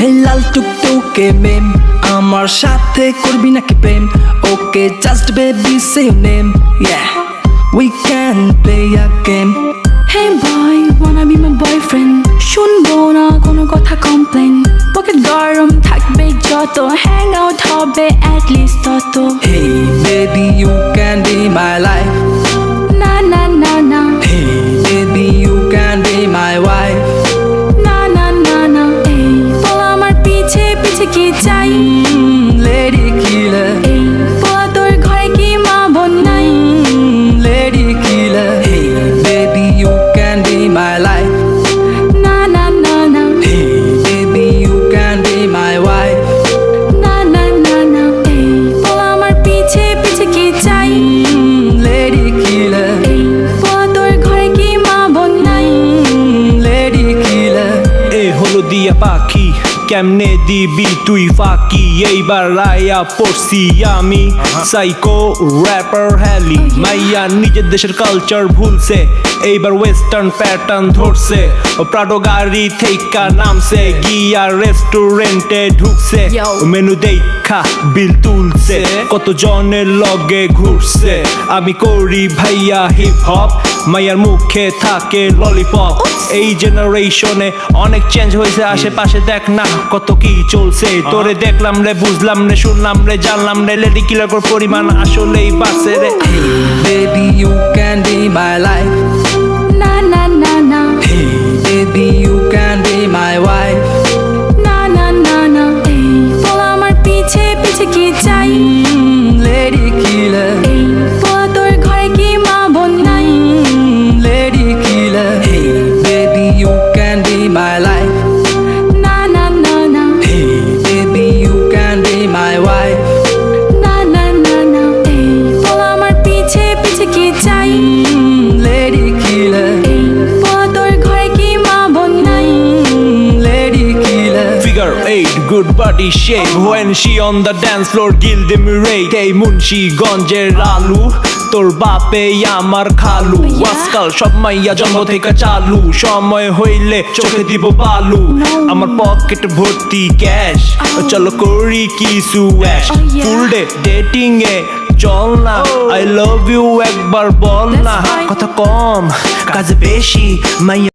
হে লাল টুকটুকে মেম আমার সাথে করবি নাকি প্রেম? Okay just baby say name yeah we can play a game Hey boy, wanna be my boyfriend? শুনব না কোনো কথা কমপ্লেন পকেট গরম থাকবে যত হ্যাং আউট হবে at least তত। Hey baby you can be my life. কি চাই? কেমনে দিবি তুই ফাঁকি? এইবার রায়া পড়ছি আমি। সাইকো র্যাপার হ্যালি মাইয়া নিজের দেশের কালচার ভুলছে। এইবার ওয়েস্টার্ন প্যাটার্ন ধরছে। ও প্রাডো গাড়ি থেইকা নামছে। গিয়া রেস্টুরেন্টে ঢুকছে। মেনু মেনু দেখা বিল তুলছে কত জনের লগে ঘুরছে। আমি করি ভাইয়া হিপ হপ মাইয়ার মুখে থাকে ললিপপ এই জেনারেশনে অনেক চেঞ্জ হয়েছে আশেপাশে দেখ না কত কি চলছে। তোরে দেখলাম রে বুঝলাম রে শুনলাম রে জানলাম রে লেডি কিলার পরিমাণ আসলেই বাসে রে। Baby you can be my life কি চাই? Good body shape When she on the dance floor, gilde mirate এই মুন্সিগঞ্জের আলু তোর বাপে আমার খালু। ভাইয়া। আজকাল সব মাইয়া জন্ম থেকে চালু। সময় হইলে চোখে দিব বালু। আমার পকেট ভর্তি ক্যাশ। চলো করি কিছু ash Oh. Full day dating এ চল না। আই লাভ ইউ একবার বল না. কথা কম কাজ বেশি মাইয়া